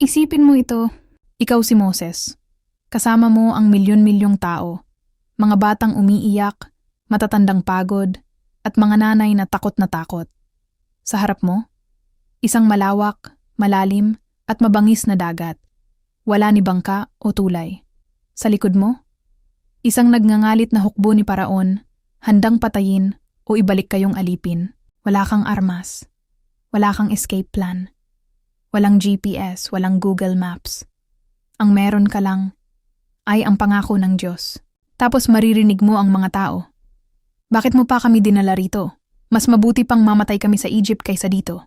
Isipin mo ito, ikaw si Moses. Kasama mo ang milyon-milyong tao, mga batang umiiyak, matatandang pagod, at mga nanay na takot na takot. Sa harap mo, isang malawak, malalim, at mabangis na dagat. Wala ni bangka o tulay. Sa likod mo, isang nagngangalit na hukbo ni Paraon, handang patayin o ibalik kayong alipin. Wala kang armas. Wala kang escape plan. Walang GPS, walang Google Maps. Ang meron ka lang ay ang pangako ng Diyos. Tapos maririnig mo ang mga tao. Bakit mo pa kami dinala rito? Mas mabuti pang mamatay kami sa Egypt kaysa dito.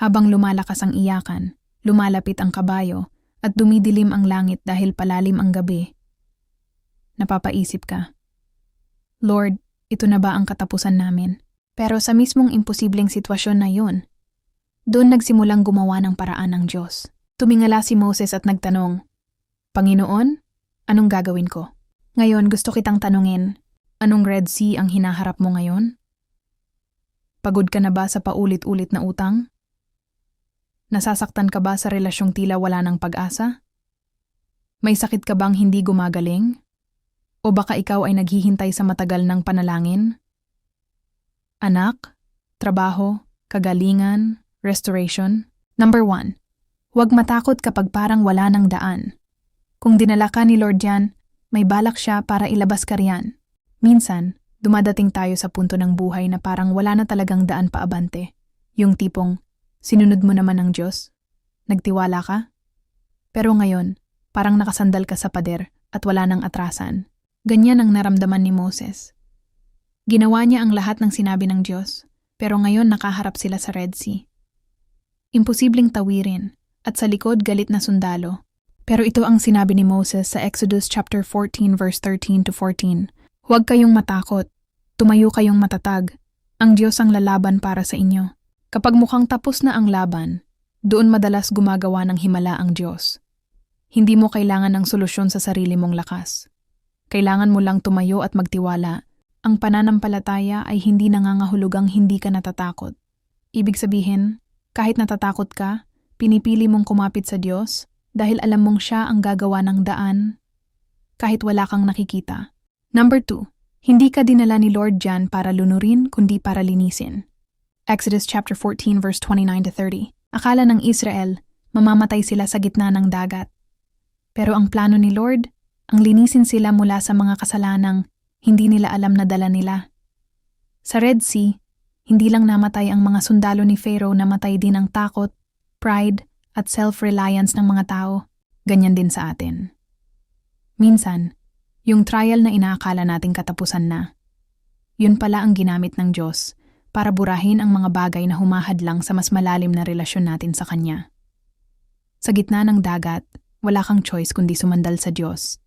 Habang lumalakas ang iyakan, lumalapit ang kabayo at dumidilim ang langit dahil palalim ang gabi. Napapaisip ka. Lord, ito na ba ang katapusan namin? Pero sa mismong imposibleng sitwasyon na yun, doon nagsimulang gumawa ng paraan ng Diyos. Tumingala si Moses at nagtanong, Panginoon, anong gagawin ko? Ngayon gusto kitang tanungin, anong Red Sea ang hinaharap mo ngayon? Pagod ka na ba sa paulit-ulit na utang? Nasasaktan ka ba sa relasyong tila wala ng pag-asa? May sakit ka bang hindi gumagaling? O baka ikaw ay naghihintay sa matagal ng panalangin? Anak, trabaho, kagalingan, restoration. Number one, huwag matakot kapag parang wala ng daan. Kung dinala ka ni Lord yan, may balak siya para ilabas ka riyan. Minsan, dumadating tayo sa punto ng buhay na parang wala na talagang daan paabante. Yung tipong, sinunod mo naman ng Diyos? Nagtiwala ka? Pero ngayon, parang nakasandal ka sa pader at wala nang atrasan. Ganyan ang naramdaman ni Moses. Ginawa niya ang lahat ng sinabi ng Diyos, pero ngayon nakaharap sila sa Red Sea. Imposibleng tawirin, at sa likod galit na sundalo. Pero ito ang sinabi ni Moses sa Exodus chapter 14 verse 13 to 14. Huwag kayong matakot, tumayo kayong matatag. Ang Diyos ang lalaban para sa inyo. Kapag mukhang tapos na ang laban, doon madalas gumagawa ng himala ang Diyos. Hindi mo kailangan ng solusyon sa sarili mong lakas. Kailangan mo lang tumayo at magtiwala ang pananampalataya ay hindi nangangahulugang hindi ka natatakot. Ibig sabihin, kahit natatakot ka, pinipili mong kumapit sa Diyos dahil alam mong siya ang gagawa ng daan kahit wala kang nakikita. Number 2. Hindi ka dinala ni Lord Jan para lunurin kundi para linisin. Exodus chapter 14 verse 29 to 30. Akala ng Israel, mamamatay sila sa gitna ng dagat. Pero ang plano ni Lord, ang linisin sila mula sa mga kasalanang hindi nila alam na dala nila. Sa Red Sea, hindi lang namatay ang mga sundalo ni Pharaoh namatay din ang takot, pride, at self-reliance ng mga tao. Ganyan din sa atin. Minsan, yung trial na inaakala nating katapusan na, yun pala ang ginamit ng Diyos para burahin ang mga bagay na humahadlang sa mas malalim na relasyon natin sa Kanya. Sa gitna ng dagat, wala kang choice kundi sumandal sa Diyos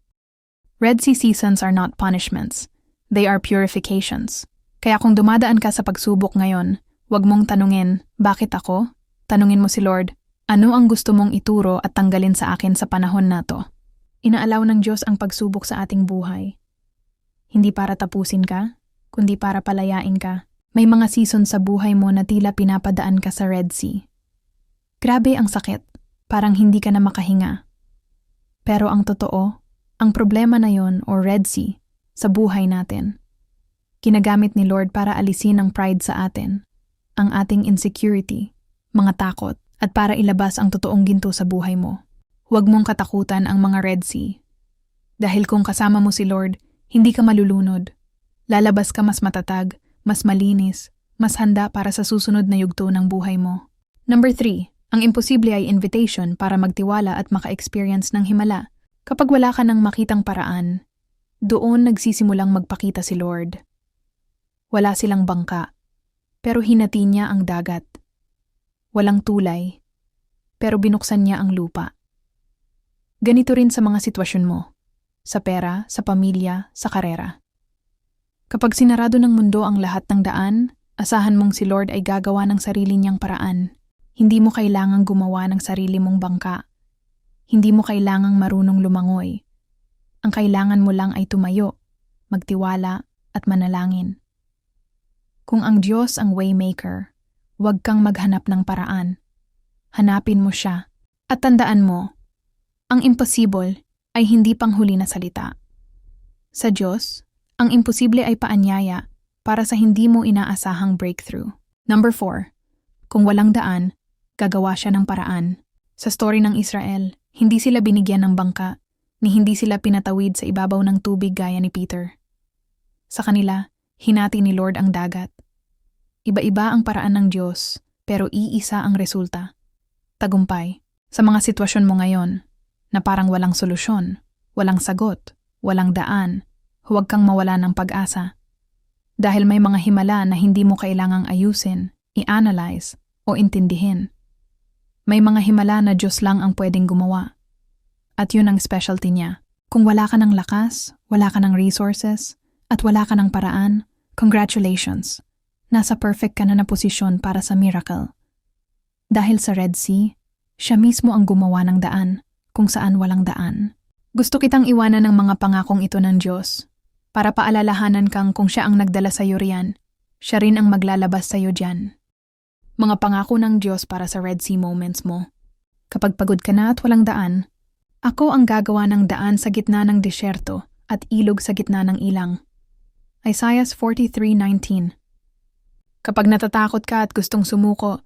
Red Sea seasons are not punishments. They are purifications. Kaya kung dumadaan ka sa pagsubok ngayon, huwag mong tanungin, bakit ako? Tanungin mo si Lord, ano ang gusto mong ituro at tanggalin sa akin sa panahon na to? Inaalaw ng Diyos ang pagsubok sa ating buhay. Hindi para tapusin ka, kundi para palayain ka. May mga season sa buhay mo na tila pinapadaan ka sa Red Sea. Grabe ang sakit, parang hindi ka na makahinga. Pero ang totoo, ang problema na yon o Red Sea sa buhay natin. Ginagamit ni Lord para alisin ang pride sa atin, ang ating insecurity, mga takot, at para ilabas ang totoong ginto sa buhay mo. Huwag mong katakutan ang mga Red Sea. Dahil kung kasama mo si Lord, hindi ka malulunod. Lalabas ka mas matatag, mas malinis, mas handa para sa susunod na yugto ng buhay mo. Number 3. Ang imposible ay invitation para magtiwala at maka-experience ng himala Kapag wala ka nang makitang paraan, doon nagsisimulang magpakita si Lord. Wala silang bangka, pero hinati niya ang dagat. Walang tulay, pero binuksan niya ang lupa. Ganito rin sa mga sitwasyon mo, sa pera, sa pamilya, sa karera. Kapag sinarado ng mundo ang lahat ng daan, asahan mong si Lord ay gagawa ng sarili niyang paraan. Hindi mo kailangang gumawa ng sarili mong bangka hindi mo kailangang marunong lumangoy. Ang kailangan mo lang ay tumayo, magtiwala at manalangin. Kung ang Diyos ang waymaker, huwag kang maghanap ng paraan. Hanapin mo siya At tandaan mo, ang impossible ay hindi panghuli na salita. Sa Diyos, ang imposible ay paanyaya para sa hindi mo inaasahang breakthrough. Number 4. Kung walang daan, gagawa siya ng paraan. Sa story ng Israel, hindi sila binigyan ng bangka, ni hindi sila pinatawid sa ibabaw ng tubig gaya ni Peter. Sa kanila, hinati ni Lord ang dagat. Iba-iba ang paraan ng Diyos, pero iisa ang resulta. Tagumpay. Sa mga sitwasyon mo ngayon, na parang walang solusyon, walang sagot, walang daan, huwag kang mawala ng pag-asa. Dahil may mga himala na hindi mo kailangang ayusin, i-analyze, o intindihin. May mga himala na Diyos lang ang pwedeng gumawa. At yun ang specialty niya. Kung wala ka ng lakas, wala ka ng resources, at wala ka ng paraan, congratulations. Nasa perfect ka na na posisyon para sa miracle. Dahil sa Red Sea, siya mismo ang gumawa ng daan kung saan walang daan. Gusto kitang iwanan ng mga pangakong ito ng Diyos para paalalahanan kang kung siya ang nagdala sa iyo riyan, siya rin ang maglalabas sa iyo dyan. Mga pangako ng Diyos para sa Red Sea moments mo. Kapag pagod ka na at walang daan, ako ang gagawa ng daan sa gitna ng disyerto at ilog sa gitna ng ilang. Isaiah 43.19 Kapag natatakot ka at gustong sumuko,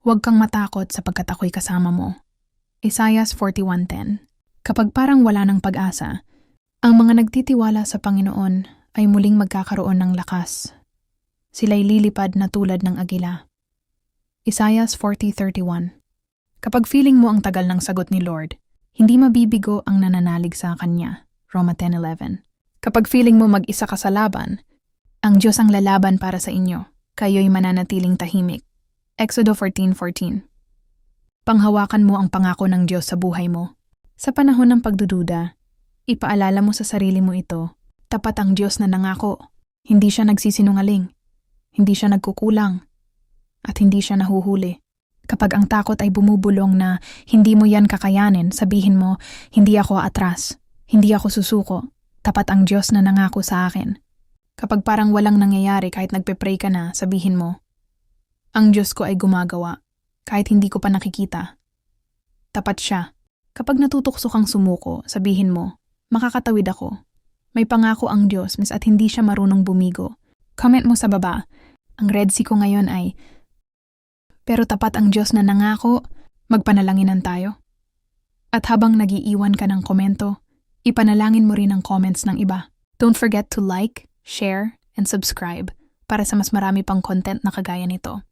huwag kang matakot sapagkat ako'y kasama mo. Isaiah 41.10 Kapag parang wala ng pag-asa, ang mga nagtitiwala sa Panginoon ay muling magkakaroon ng lakas. Sila'y lilipad na tulad ng agila. Isaiah 40.31 Kapag feeling mo ang tagal ng sagot ni Lord, hindi mabibigo ang nananalig sa Kanya. Roma 10.11 Kapag feeling mo mag-isa ka sa laban, ang Diyos ang lalaban para sa inyo, kayo'y mananatiling tahimik. Exodo 14.14 Panghawakan mo ang pangako ng Diyos sa buhay mo. Sa panahon ng pagdududa, ipaalala mo sa sarili mo ito, tapat ang Diyos na nangako. Hindi siya nagsisinungaling. Hindi siya nagkukulang. At hindi siya nahuhuli. Kapag ang takot ay bumubulong na hindi mo yan kakayanin, sabihin mo, hindi ako atras. Hindi ako susuko. Tapat ang Diyos na nangako sa akin. Kapag parang walang nangyayari kahit nagpe-pray ka na, sabihin mo, ang Diyos ko ay gumagawa, kahit hindi ko pa nakikita. Tapat siya. Kapag natutukso kang sumuko, sabihin mo, makakatawid ako. May pangako ang Diyos mis at hindi siya marunong bumigo. Comment mo sa baba, ang Red Sea ko ngayon ay, pero tapat ang Diyos na nangako, magpanalanginan tayo. At habang nagiiwan ka ng komento, ipanalangin mo rin ang comments ng iba. Don't forget to like, share, and subscribe para sa mas marami pang content na kagaya nito.